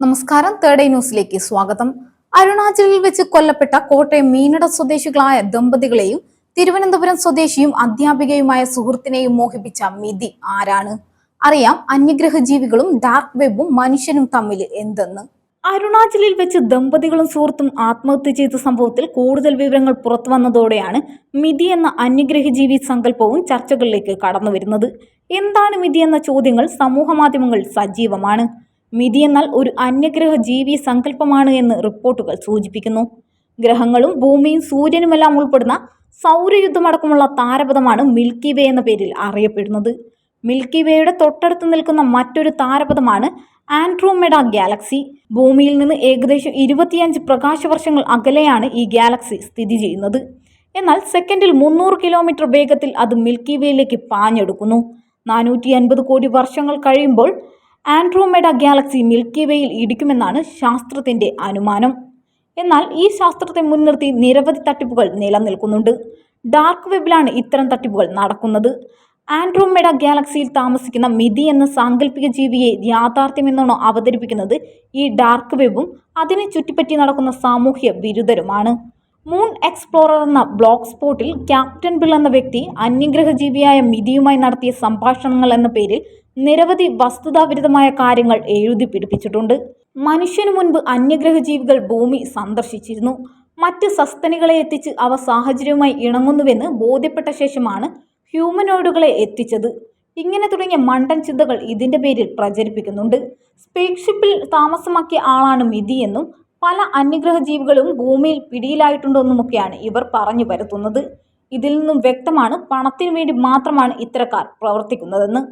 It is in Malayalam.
നമസ്കാരം. തേർഡ് ഐ ന്യൂസിലേക്ക് സ്വാഗതം. അരുണാചലിൽ വെച്ച് കൊല്ലപ്പെട്ട കോട്ടയം മീനട സ്വദേശികളായ ദമ്പതികളെയും തിരുവനന്തപുരം സ്വദേശിയും അധ്യാപികയുമായ സുഹൃത്തിനെയും മോഹിപ്പിച്ച മിതി ആരാണ്? അറിയാം അന്യഗ്രഹ ജീവികളും ഡാർക്ക് വെബും മനുഷ്യനും തമ്മിൽ എന്തെന്ന്. അരുണാചലിൽ വെച്ച് ദമ്പതികളും സുഹൃത്തും ആത്മഹത്യ ചെയ്ത സംഭവത്തിൽ കൂടുതൽ വിവരങ്ങൾ പുറത്തു വന്നതോടെയാണ് മിതി എന്ന അന്യഗ്രഹജീവി സങ്കല്പവും ചർച്ചകളിലേക്ക് കടന്നു വരുന്നത് എന്താണ് മിതി എന്ന ചോദ്യങ്ങൾ സമൂഹ മാധ്യമങ്ങൾ സജീവമാണ്. മിതി എന്നാൽ ഒരു അന്യഗ്രഹ ജീവി സങ്കല്പമാണ് എന്ന് റിപ്പോർട്ടുകൾ സൂചിപ്പിക്കുന്നു. ഗ്രഹങ്ങളും ഭൂമിയും സൂര്യനുമെല്ലാം ഉൾപ്പെടുന്ന സൗരയുദ്ധമടക്കമുള്ള താരപഥമാണ് മിൽക്കി വേ എന്ന പേരിൽ അറിയപ്പെടുന്നത്. മിൽക്കി വേയുടെ തൊട്ടടുത്ത് നിൽക്കുന്ന മറ്റൊരു താരപഥമാണ് ആൻഡ്രോമെഡ ഗാലക്സി. ഭൂമിയിൽ നിന്ന് ഏകദേശം ഇരുപത്തിയഞ്ച് പ്രകാശവർഷങ്ങൾ അകലെയാണ് ഈ ഗാലക്സി സ്ഥിതി ചെയ്യുന്നത്. എന്നാൽ സെക്കൻഡിൽ മുന്നൂറ് കിലോമീറ്റർ വേഗത്തിൽ അത് മിൽക്കി വേയിലേക്ക് പാഞ്ഞെടുക്കുന്നു. നാനൂറ്റി അൻപത് കോടി വർഷങ്ങൾ കഴിയുമ്പോൾ ആൻഡ്രോമെഡ ഗാലക്സി മിൽക്കി വേയിൽ ഇടിക്കുമെന്നാണ് ശാസ്ത്രത്തിന്റെ അനുമാനം. എന്നാൽ ഈ ശാസ്ത്രത്തെ മുൻനിർത്തി നിരവധി തട്ടിപ്പുകൾ നിലനിൽക്കുന്നുണ്ട്. ഡാർക്ക് വെബിലാണ് ഇത്തരം തട്ടിപ്പുകൾ നടക്കുന്നത്. ആൻഡ്രോമെഡ ഗാലക്സിയിൽ താമസിക്കുന്ന മിതി എന്ന സാങ്കല്പിക ജീവിയെ യാഥാർത്ഥ്യമെന്നാണോ അവതരിപ്പിക്കുന്നത് ഈ ഡാർക്ക് വെബും അതിനെ ചുറ്റിപ്പറ്റി നടക്കുന്ന സാമൂഹ്യ വിരുദ്ധരുമാണ് മൂൺ എക്സ്പ്ലോറർ എന്ന ബ്ലോക്ക് സ്പോട്ടിൽ ക്യാപ്റ്റൻ ബിൽ എന്ന വ്യക്തി അന്യഗ്രഹ ജീവിയായ മിതിയുമായി നടത്തിയ സംഭാഷണങ്ങൾ എന്ന പേരിൽ നിരവധി വസ്തുതാവിരുദ്ധമായ കാര്യങ്ങൾ എഴുതി പിടിപ്പിച്ചിട്ടുണ്ട്. മനുഷ്യനു മുൻപ് അന്യഗ്രഹ ജീവികൾ ഭൂമി സന്ദർശിച്ചിരുന്നു. മറ്റ് സസ്തനികളെ എത്തിച്ച് അവ സാഹചര്യവുമായി ഇണങ്ങുന്നുവെന്ന് ബോധ്യപ്പെട്ട ശേഷമാണ് ഹ്യൂമനോയിഡുകളെ എത്തിച്ചത്. ഇങ്ങനെ തുടങ്ങിയ മണ്ടൻ ചിന്തകൾ ഇതിന്റെ പേരിൽ പ്രചരിപ്പിക്കുന്നുണ്ട്. സ്പേസ്ഷിപ്പിൽ താമസമാക്കിയ ആളാണ് മിതി എന്നും പല അന്യഗ്രഹ ജീവികളും ഭൂമിയിൽ പിടിയിലായിട്ടുണ്ടെന്നുമൊക്കെയാണ് ഇവർ പറഞ്ഞു വരുത്തുന്നത് ഇതിൽ നിന്നും വ്യക്തമാണ് പണത്തിനു വേണ്ടി മാത്രമാണ് ഇത്തരക്കാർ പ്രവർത്തിക്കുന്നതെന്ന്.